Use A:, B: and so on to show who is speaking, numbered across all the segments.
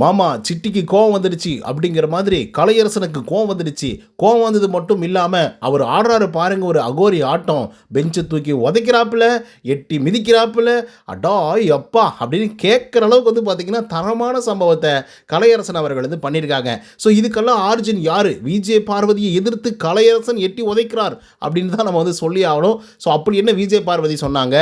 A: மாமா சிட்டிக்கு கோவம் வந்துடுச்சு அப்படிங்கிற மாதிரி கலையரசனுக்கு கோவம் வந்துடுச்சு. கோவம் வந்தது மட்டும் இல்லாமல் அவர் ஆடுறாரு பாருங்க ஒரு அகோரி ஆட்டம். பெஞ்சை தூக்கி உதைக்கிறாப்புல எட்டி மிதிக்கிறாப்புல. அடா எப்பா அப்படின்னு கேட்குற அளவுக்கு வந்து பார்த்தீங்கன்னா தரமான சம்பவத்தை கலையரசன் அவர்கள் வந்து பண்ணியிருக்காங்க ஸோ இதுக்கெல்லாம் ஆர்ஜின் யார்? விஜய் பார்வதியை எதிர்த்து கலையரசன் எட்டி உதைக்கிறார் அப்படின்னு தான் நம்ம வந்து சொல்லி ஆகணும். ஸோ அப்படி என்ன விஜய் பார்வதி சொன்னாங்க?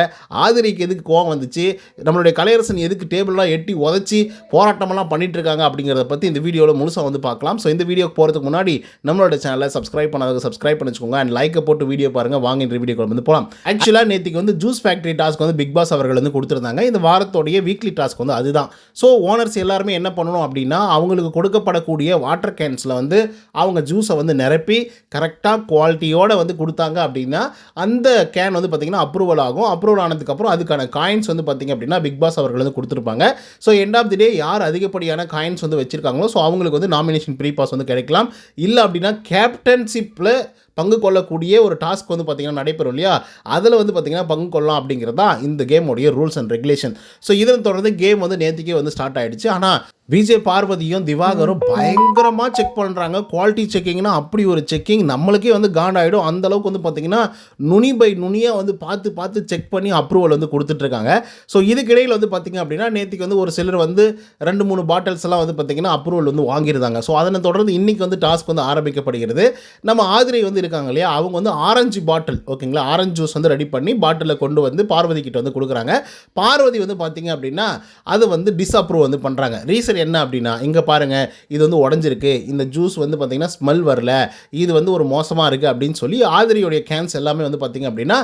A: ஆதிரிக்கு எதுக்கு கோவம் வந்துச்சு? நம்மளுடைய கலையரசன் எதுக்கு டேபிள்லாம் எட்டி உதச்சி போராட்டமெல்லாம் பண்ணி இருக்காங்க அப்படிங்கிறத பற்றி இந்த வீடியோவில் முழுசாக வந்து பார்க்கலாம். ஸோ இந்த வீடியோக்கு போகிறதுக்கு முன்னாடி நம்மளோட சேனலை சப்ஸ்கிரைப் பண்ணாத சப்ஸ்கிரைப் பண்ணிச்சுக்கோங்க. அண்ட் லைக்கை போட்டு வீடியோ பாருங்கள் வாங்க இந்த வீடியோ வந்து போகலாம் ஆக்சுவலாக நேற்றுக்கு வந்து ஜூஸ் ஃபேக்ட்ரி டாஸ்க் வந்து பிக் பாஸ் அவர்கள் வந்து கொடுத்துருந்தாங்க. இந்த வாரத்தோடைய வீக்லி டாஸ்க் வந்து அதுதான். ஸோ ஓனர்ஸ் எல்லாருமே என்ன பண்ணணும் அப்படின்னா அவங்களுக்கு கொடுக்கப்படக்கூடிய வாட்டர் கேன்ஸில் வந்து அவங்க ஜூஸை வந்து நிரப்பி கரெக்டாக குவாலிட்டியோட வந்து கொடுத்தாங்க அப்படின்னா அந்த கேன் வந்து பார்த்திங்கன்னா அப்ரூவல் ஆகும். அப்ரூவல் ஆனதுக்கப்புறம் அதுக்கான காயின்ஸ் வந்து பார்த்திங்க அப்படின்னா பிக் பாஸ் அவர்கள் வந்து கொடுத்துருப்பாங்க. So end of the day யார் மாதிரியான காயின்ஸ் வந்து வச்சுருக்காங்களோ ஸோ அவங்களுக்கு வந்து நாமினேஷன் ப்ரீ பாஸ் வந்து கிடைக்கலாம். இல்லை அப்படின்னா கேப்டன்ஷிப்பில் பங்கு கொள்ளக்கூடிய ஒரு டாஸ்க் வந்து பார்த்திங்கன்னா நடைபெறும் இல்லையா? அதில் வந்து பார்த்திங்கன்னா பங்கு கொள்ளலாம் அப்படிங்கிறது தான் இந்த கேமோடைய ரூல்ஸ் அண்ட் ரெகுலேஷன். ஸோ இதனை தொடர்ந்து கேம் வந்து நேற்றுக்கே வந்து ஸ்டார்ட் ஆகிடுச்சு ஆனால் விஜய் பார்வதியும் திவாகரும் பயங்கரமாக செக் பண்ணுறாங்க குவாலிட்டி செக்கிங்னா அப்படி ஒரு செக்கிங் நம்மளுக்கே வந்து காண்டாயிடும். அந்தளவுக்கு வந்து பார்த்திங்கன்னா நுனி பை நுனியாக வந்து பார்த்து பார்த்து செக் பண்ணி அப்ரூவல் வந்து கொடுத்துட்ருக்காங்க. ஸோ இதுக்கிடையில் வந்து பார்த்திங்க அப்படின்னா நேற்றுக்கு வந்து ஒரு சிலர் வந்து ரெண்டு மூணு பாட்டில்ஸ் எல்லாம் வந்து பார்த்திங்கன்னா அப்ரூவல் வந்து வாங்கியிருந்தாங்க. ஸோ அதனை தொடர்ந்து இன்றைக்கி வந்து டாஸ்க் வந்து ஆரம்பிக்கப்படுகிறது. நம்ம ஆதிரை வந்து இருக்காங்க இல்லையா? அவங்க வந்து ஆரஞ்சு பாட்டில் ஓகேங்களா? ஆரஞ்சு ஜூஸ் வந்து ரெடி பண்ணி பாட்டிலில் கொண்டு வந்து பார்வதி கிட்ட வந்து கொடுக்குறாங்க. பார்வதி வந்து பார்த்திங்க அப்படின்னா அது வந்து டிஸ்அப்ரூவ் வந்து பண்ணுறாங்க ரீசன் என்ன அப்படின்னா இங்கே பாருங்கள் இது வந்து உடஞ்சிருக்கு. இந்த ஜூஸ் வந்து பார்த்திங்கன்னா ஸ்மெல் வரல. இது வந்து ஒரு மோசமாக இருக்குது அப்படின்னு சொல்லி ஆதிரியோடைய கேன்ஸ் எல்லாமே வந்து பார்த்திங்க அப்படின்னா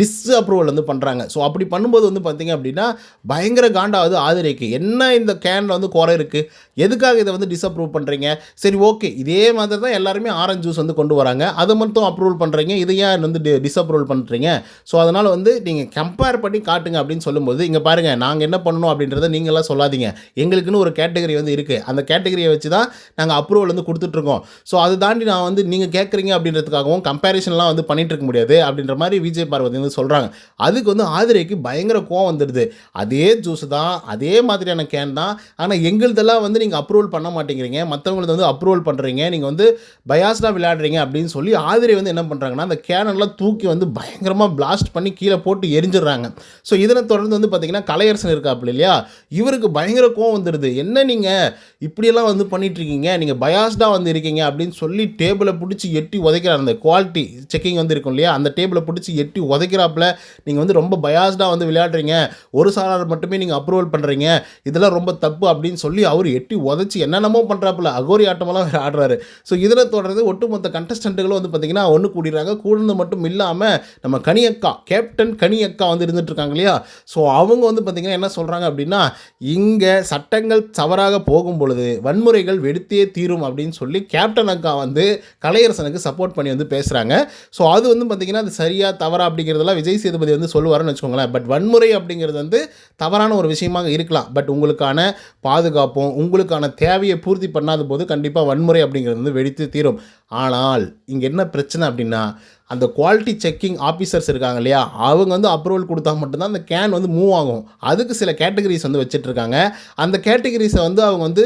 A: டிஸ்அப்ரூவல் வந்து பண்ணுறாங்க ஸோ அப்படி பண்ணும்போது வந்து பார்த்திங்க அப்படின்னா பயங்கர காண்டாவது ஆதிரிக்கு. என்ன இந்த கேனில் வந்து குறை இருக்குது எதுக்காக இதை வந்து டிஸ்அப்ரூவ் பண்ணுறீங்க சரி ஓகே இதே மாதிரி தான் எல்லாருமே ஆரஞ்சு ஜூஸ் வந்து கொண்டு வராங்க. அதை மட்டும் அப்ரூவல் பண்ணுறீங்க இதை ஏன் வந்து டிஸ்அப்ரூவல் பண்ணுறீங்க ஸோ அதனால் வந்து நீங்கள் கம்பேர் பண்ணி காட்டுங்க அப்படின்னு சொல்லும்போது இங்கே பாருங்கள் நாங்கள் என்ன பண்ணணும் அப்படின்றத நீங்களாம் சொல்லாதீங்க. எங்களுக்குன்னு ஒரு கேட்டகரி வந்து இருக்குது அந்த கேட்டகரியை வச்சு தான் நாங்கள் அப்ரூவல் வந்து கொடுத்துட்ருக்கோம். ஸோ அதை தாண்டி நான் வந்து நீங்கள் கேட்குறீங்க அப்படின்றதுக்காகவும் கம்பேரிஷன்லாம் வந்து பண்ணிகிட்ருக்க இருக்க முடியாது அப்படின்ற மாதிரி விஜய் பார்வதி வந்து சொல்கிறாங்க அதுக்கு வந்து ஆதிரைக்கு பயங்கர கோவம் வந்துடுது. அதே ஜூஸ் தான் அதே மாதிரியான கேன் தான். ஆனால் எங்களுதெல்லாம் வந்து நீங்கள் அப்ரூவல் பண்ண மாட்டேங்கிறீங்க. மற்றவங்களது வந்து அப்ரூவல் பண்ணுறீங்க நீங்கள் வந்து பயாஸ்டாக விளையாடுறீங்க அப்படின்னு சொல்லி ஆதிரை வந்து என்ன பண்ணுறாங்கன்னா அந்த கேனன்லாம் தூக்கி வந்து பயங்கரமாக பிளாஸ்ட் பண்ணி கீழே போட்டு எரிஞ்சிடுறாங்க. ஸோ இதனை தொடர்ந்து வந்து பார்த்தீங்கன்னா கலையரசன் இருக்காப்புல இல்லையா? இவருக்கு பயங்கர கோவம் வந்துடுது என்ன நீங்கள் இப்படியெல்லாம் வந்து பண்ணிகிட்ருக்கீங்க நீங்கள் பயாஸ்டாக வந்து இருக்கீங்க அப்படின்னு சொல்லி டேபிளை பிடிச்சி எட்டி உதைக்கிறார். அந்த குவாலிட்டி செக்கிங் வந்து இருக்கும் இல்லையா? அந்த டேபிளை பிடிச்சி எட்டி உதைக்கிறாப்புல நீங்கள் வந்து ரொம்ப பயாஸ்டாக வந்து விளையாடுறீங்க. ஒரு சாரார் மட்டுமே நீங்கள் அப்ரூவல் பண்ணுறீங்க இதெல்லாம் ரொம்ப தப்பு அப்படின்னு சொல்லி அவர் எட்டி உதச்சி என்னென்னமோ பண்ணுறாப்புல அகோரி ஆட்டமெல்லாம் ஆடுறாரு. ஸோ இதில் தொடர்ந்து ஒட்டுமொத்த கண்டஸ்டண்ட்டுகளும் வந்து பார்த்திங்கன்னா ஒன்று கூடிடுறாங்க. கூடுறது மட்டும் இல்லாமல் நம்ம கனியக்கா கேப்டன் கனியக்கா வந்து இருந்துட்டு இருக்காங்க இல்லையா? ஸோ அவங்க வந்து பார்த்திங்கன்னா என்ன சொல்கிறாங்க அப்படின்னா இங்கே சட்டங்கள் தவறாக போகும் பொழுது வன்முறைகள் வெடித்தே தீரும் அப்படின்னு சொல்லி கேப்டன் அக்கா வந்து கலையரசனுக்கு சப்போர்ட் பண்ணி வந்து பேசுகிறாங்க ஸோ அது வந்து பார்த்திங்கன்னா அது சரியாக தவறா அப்படிங்கிறதெல்லாம் விஜய் சேதுபதி வந்து சொல்லுவாருன்னு வச்சுக்கோங்களேன். பட் வன்முறை அப்படிங்கிறது வந்து தவறான ஒரு விஷயமாக இருக்கலாம். பட் உங்களுக்கான பாதுகாப்பும் உங்களுக்கான தேவையை பூர்த்தி பண்ணாத போது கண்டிப்பாக வன்முறை அப்படிங்கிறது வந்து வெடித்து தீரும். ஆனால் இங்கே என்ன பிரச்சனை அப்படின்னா அந்த குவாலிட்டி செக்கிங் ஆஃபீஸர்ஸ் இருக்காங்க இல்லையா? அவங்க வந்து அப்ரூவல் கொடுத்தா மட்டும்தான் அந்த கேன் வந்து மூவ் ஆகும். அதுக்கு சில கேட்டகரிஸ் வந்து வச்சிட்ருக்காங்க. அந்த கேட்டகரிஸை வந்து அவங்க வந்து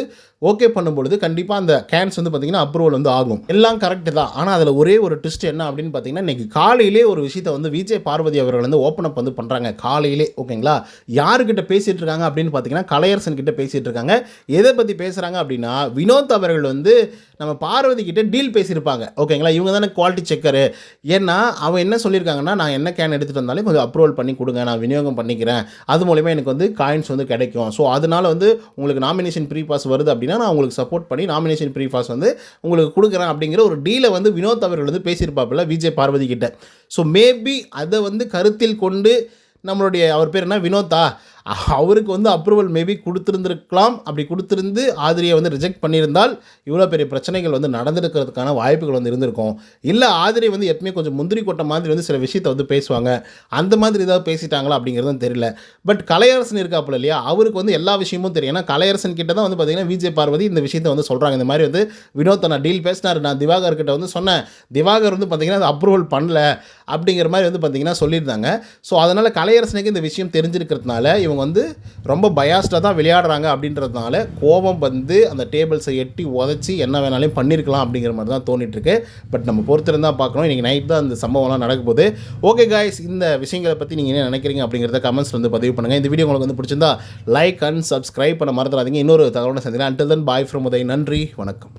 A: ஓகே பண்ணும்பொழுது கண்டிப்பாக அந்த கேன்ஸ் வந்து பார்த்திங்கன்னா அப்ரூவல் வந்து ஆகும். எல்லாம் கரெக்டு தான். ஆனால் அதில் ஒரே ஒரு ட்விஸ்ட் என்ன அப்படின்னு பார்த்தீங்கன்னா இன்றைக்கி காலையிலே ஒரு விஷயத்தை வந்து விஜய் பார்வதி அவர்கள் வந்து ஓப்பன் அப் வந்து பண்ணுறாங்க காலையிலே ஓகேங்களா யாருக்கிட்ட பேசிகிட்டு இருக்காங்க அப்படின்னு பார்த்தீங்கன்னா கலையரசன் கிட்ட பேசிகிட்டு இருக்காங்க. எதை பற்றி பேசுகிறாங்க அப்படின்னா வினோத் அவர்கள் வந்து நம்ம பார்வதி கிட்ட டீல் பேசியிருப்பாங்க. ஓகேங்களா இவங்க தானே குவாலிட்டி செக்கரு ஏன்னா அவன் என்ன சொல்லியிருக்காங்கன்னா நான் என்ன கேன் எடுத்துகிட்டு வந்தாலும் கொஞ்சம் அப்ரூவல் பண்ணி கொடுங்க. நான் விநியோகம் பண்ணிக்கிறேன். அது மூலிமா எனக்கு வந்து காயின்ஸ் வந்து கிடைக்கும். ஸோ அதனால் வந்து உங்களுக்கு நாமினேஷன் ப்ரீ பாஸ் வருது அப்படின்னா நான் உங்களுக்கு சப்போர்ட் பண்ணி நாமினேஷன் ப்ரீ பாஸ் வந்து உங்களுக்கு கொடுக்குறேன் அப்படிங்கிற ஒரு டீலை வந்து வினோத் அவர்கள் வந்து பேசியிருப்பாப்பில்ல விஜய் பார்வதி கிட்ட. ஸோ மேபி அதை வந்து கருத்தில் கொண்டு நம்மளுடைய அவர் பேர் என்ன? வினோத்தா? அவருக்கு வந்து அப்ரூவல் மேபி கொடுத்துருந்துருக்கலாம். அப்படி கொடுத்துருந்து ஆதிரியை வந்து ரிஜெக்ட் பண்ணியிருந்தால் இவ்வளோ பெரிய பிரச்சனைகள் வந்து நடந்திருக்கிறதுக்கான வாய்ப்புகள் வந்து இருந்திருக்கும். இல்லை ஆதிரி வந்து எப்பவுமே கொஞ்சம் முந்திரி கொட்ட மாதிரி வந்து சில விஷயத்தை வந்து பேசுவாங்க. அந்த மாதிரி ஏதாவது பேசிட்டாங்களா அப்படிங்கிறதும் தெரியல. பட் கலையரசன் இருக்காப்புல இல்லையா? அவருக்கு வந்து எல்லா விஷயமும் தெரியும். ஏன்னா கலையரசன் கிட்ட தான் வந்து பார்த்தீங்கன்னா விஜய் பார்வதி இந்த விஷயத்தை வந்து சொல்கிறாங்க இந்த மாதிரி வந்து வினோத் நான் டீல் பேசினார். நான் திவாகர் கிட்ட வந்து சொன்னேன். திவாகர் வந்து பார்த்தீங்கன்னா அது அப்ரூவல் பண்ணல அப்படிங்கிற மாதிரி வந்து பார்த்தீங்கன்னா சொல்லியிருந்தாங்க. ஸோ அதனால் கலையரசனுக்கு இந்த விஷயம் தெரிஞ்சிருக்கிறதுனால இவங்க இவங்க வந்து ரொம்ப பயாஸ்டாக தான் விளையாடுறாங்க அப்படின்றதுனால கோபம் வந்து அந்த டேபிள்ஸை எட்டி உதச்சி என்ன வேணாலும் பண்ணியிருக்கலாம் அப்படிங்கிற மாதிரி தான் தோணிட்டு இருக்கு பட் நம்ம பொறுத்திருந்தால் பார்க்கணும். இன்றைக்கி நைட் தான் அந்த சம்பவம்லாம் நடக்க போகுது. ஓகே காய்ஸ் இந்த விஷயங்களை பற்றி நீங்கள் என்ன நினைக்கிறீங்க அப்படிங்கிறத கமெண்ட்ஸ் வந்து பதிவு பண்ணுங்கள் இந்த வீடியோ உங்களுக்கு வந்து பிடிச்சிருந்தா லைக் அண்ட் சப்ஸ்கிரைப் பண்ண மறந்துடாதீங்க. இன்னொரு தகவலை சந்திக்கலாம். Until then bye from Uday நன்றி. வணக்கம்.